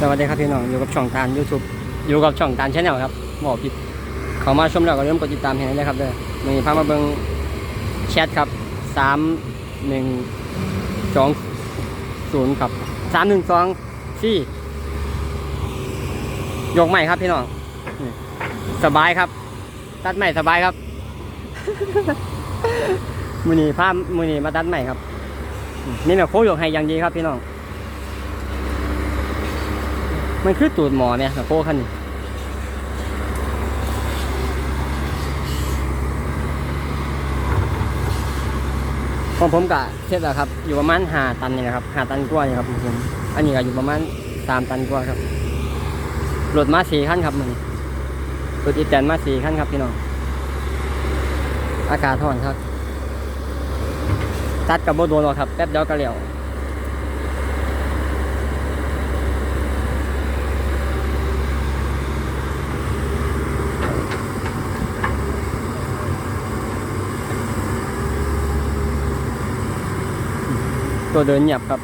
สวัสดีครับพี่น้องอยู่กับช่องการ YouTube อยู่กับช่องการชาแนลครับบอกผิดเขามาชมแล้วก็เริ่มกดติดตามให้เลยครับเด้อมีพามาเบิงแชทครับสามหนึ่งสองศูนย์ครับสามหนึ่งสองสี่ยกใหม่ครับพี่น้องสบายครับ ตัดใหม่สบายครับ มือนีพามือนีมาตัดใหม่ครับ นี่แม่โค้ยกให้อย่างดีครับพี่น้อง มันคือตูดหมอเนี่ยนะโค้คันนี้ของผมกะเทียบแล้วครับ อยู่ประมาณหาตันนี่นะครับหาตันกว่านี่ครับผมอันนี้ก็อยู่ประมาณสามตันกว่าครับรถมาสี่ขั้นครับมันรถอีแตนมาสี่ขั้นครับพี่น้องอากาศร้อนครับ ตัดกับโบโดนหรอกครับ แป๊บเดียวก็เหลียว ตัวเดินเงียบครับ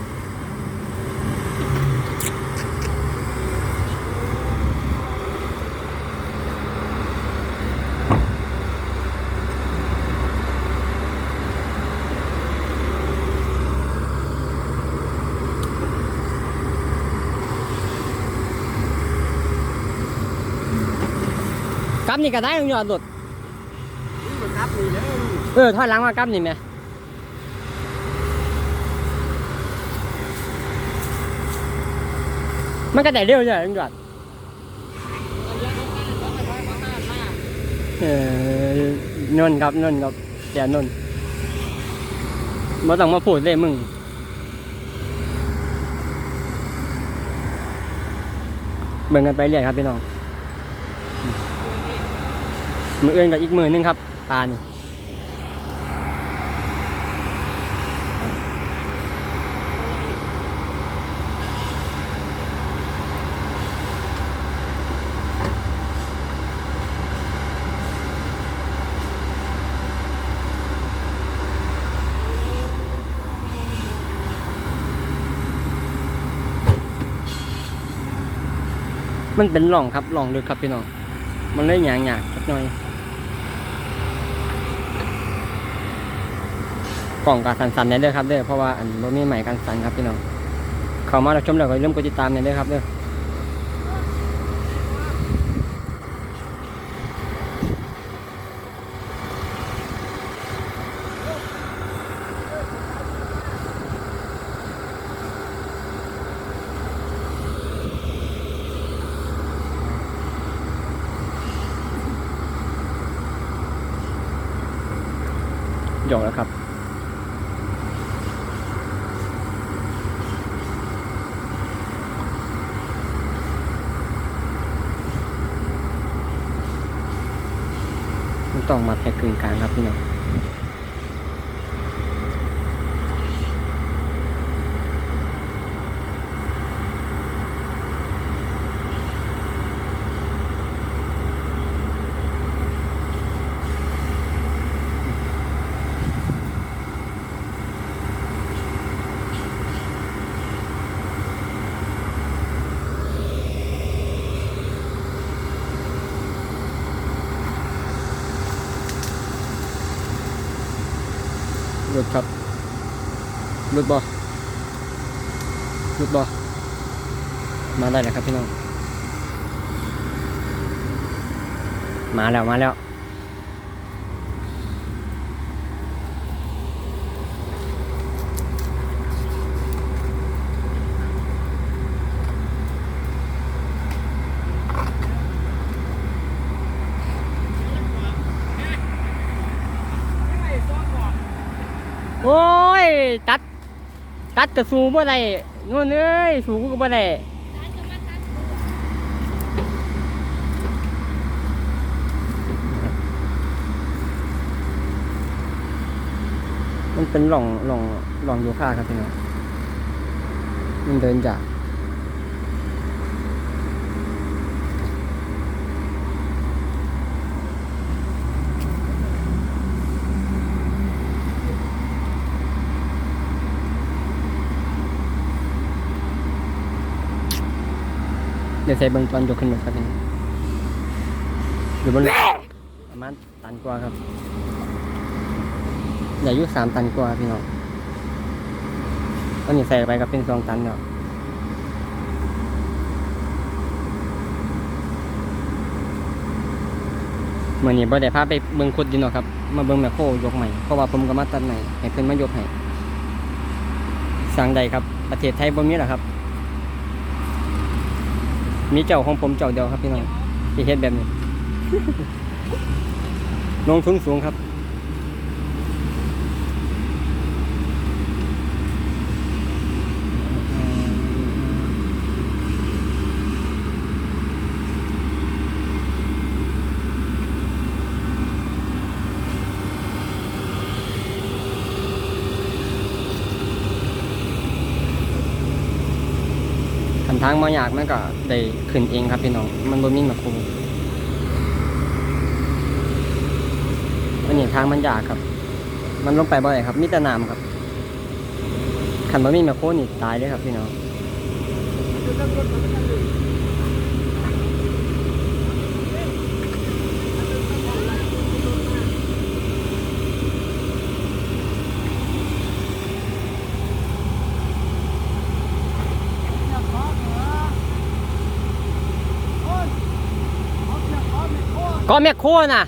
กลับนี่ก็ได้ลุงยอดหลุด ครับนี่เด้อ เออถอยหลัง มากลับนี่ไหมมันก็ได้เร็วใช่ไหมลุงยอดเออนนครับนนท์ครับเสียนนมาต้องมาพูดเลยมึงเบิ่งกันไปเรื่อยครับพี่น้องมือเอื้อนกับอีกมือนึงครับปลานี่ มันเป็นหล่องครับหล่องลึกครับพี่น้อง มันเลยหยางหยางๆสักหน่อยกล่องการสั่นๆเนี่ยเด้อครับเด้อเพราะว่าอันบ่มีใหม่การสั่นครับพี่น้อง เข้ามาเราชมแล้วก็อย่าลืมกดติดตามเนี่ยเด้อครับเด้อ หยอกแล้วครับ ต้องมาแพ็กกึ่งกลางครับพี่น้อง หลุดครับหลุดบ่หลุดบ่มาได้แล้วครับพี่น้อง มาแล้ว มาแล้ว โอ้ย ตัด ตัดกระสูบ่ได้นู่นเอ้ย สูก็บ่ได้มันเป็นหล่องหล่องหล่องโยคะครับพี่น้องมันเดินจาก ใส่เบิ้งตอนยกขึ้นมาครับพี่อยู่บนประมาณตันกว่าครับใหญ่อายุสามตันกว่าพี่น้องตอนนี้ใส่ไปก็เป็นสองตันแล้วเมื่อนี้บ่ได้พาไปเบิ่งขุดดินหรอกครับ มาเบิ่งแมคโครยกใหม่ เพราะว่าผมก็มาตัดใหม่ให้เพิ่นมายกให้สั่งใดครับ ประเทศไทยบ่มีหรอครับ มีเจ้าของผมเจ้าเดียวครับพี่น้องที่เฮ็ดแบบนี้ลงทุนสูงครับ ทางมาอยากมันก็ได้ขึ้นเองครับพี่น้อง มันบ่มีมาครูอันนี้ทางมันยากครับ มันลงไปบ่อยครับ มีแต่น้ำครับขันบ่มีแมาโครนี่ตายเลยครับพี่น้อง กาะแมคโครน่ะ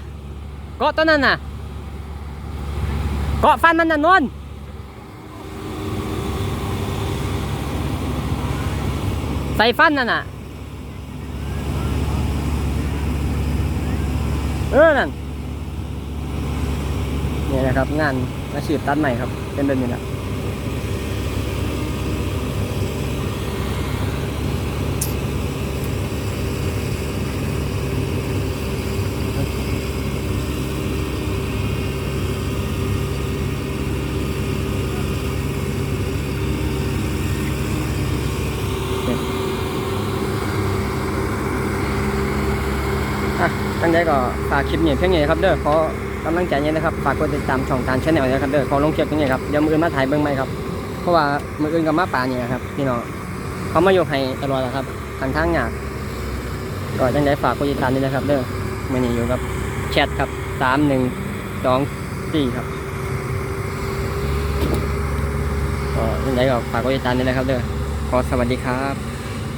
เกาะต้นนั้นน่ะเกาะฟันมันน่ะนนใส่ฟันนั่นน่ะ เออนั่นนี่นะครับงานอาชีพตัดใหม่ครับ เป็นแบบนี้แหละ อะตั้งใจก็ฝากคลิปนี้เพียงนี้นะครับเด้อขอกำลังใจเนี้นะครับฝากกดติดตามช่องทางช่องนะครับเด้อขอลงคลิปตรงนี้ครับเดี๋ยวมืออื่นมาถ่ายเบิ้งไหมครับเพราะว่ามืออื่นกับมาป่าเนี่นะครับพี่น้องเขามาโยกให้ตลอดนะครับทางทางยากก็จังไดฝากกดติดตามด้วยนะครับเด้อมื่อนี้อยู่กับแชทครับสามหนึ่งสองสี่ครับก็จังไดก็ฝากกดติดตามด้วยนะครับเด้อขอสวัสดีครับ